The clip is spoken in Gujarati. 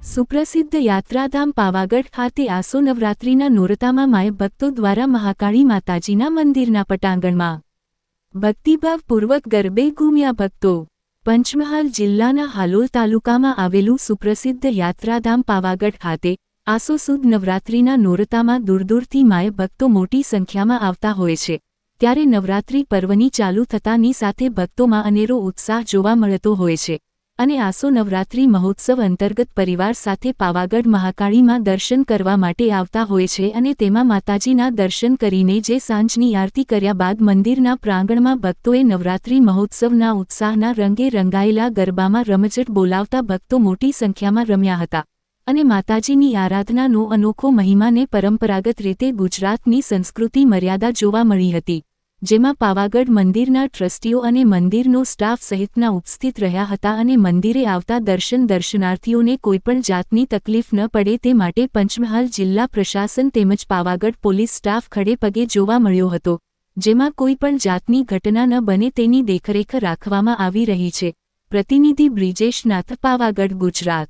સુપ્રસિદ્ધ યાત્રાધામ પાવાગઢ ખાતે આસો નવરાત્રિના નોરતામાં માય ભક્તો દ્વારા મહાકાળી માતાજીના મંદિરના પટાંગણમાં ભક્તિભાવપૂર્વક ગરબે ઘૂમ્યા ભક્તો. પંચમહાલ જિલ્લાના હાલોલ તાલુકામાં આવેલું સુપ્રસિદ્ધ યાત્રાધામ પાવાગઢ ખાતે આસો સુદ નવરાત્રિના નોરતામાં દૂરદૂરથી માય ભક્તો મોટી સંખ્યામાં આવતા હોય છે. ત્યારે નવરાત્રિ પર્વની ચાલુ થતાની સાથે ભક્તોમાં અનેરો ઉત્સાહ જોવા મળતો હોય છે. અને આસો નવરાત્રિ મહોત્સવ અંતર્ગત પરિવાર સાથે પાવાગઢ મહાકાળીમાં દર્શન કરવા માટે આવતા હોય છે અને તેમાં માતાજીના દર્શન કરીને જે સાંજની આરતી કર્યા બાદ મંદિરના પ્રાંગણમાં ભક્તોએ નવરાત્રિ મહોત્સવના ઉત્સાહના રંગે રંગાયેલા ગરબામાં રમઝટ બોલાવતા ભક્તો મોટી સંખ્યામાં રમ્યા હતા. અને માતાજીની આરાધનાનો અનોખો મહિમાને પરંપરાગત રીતે ગુજરાતની સંસ્કૃતિ મર્યાદા જોવા મળી હતી. જેમાં પાવાગઢ મંદિરના ટ્રસ્ટીઓ અને મંદિરનો સ્ટાફ સહિતના ઉપસ્થિત રહ્યા હતા અને મંદિરે આવતા દર્શન દર્શનાર્થીઓને કોઈપણ જાતની તકલીફ ન પડે તે માટે પંચમહાલ જિલ્લા પ્રશાસન તેમજ પાવાગઢ પોલીસ સ્ટાફ ખડેપગે જોવા મળ્યો હતો, જેમાં કોઈપણ જાતની ઘટના ન બને તેની દેખરેખ રાખવામાં આવી રહી છે. પ્રતિનિધિ બ્રિજેશ નાથ પાવાગઢ, ગુજરાત.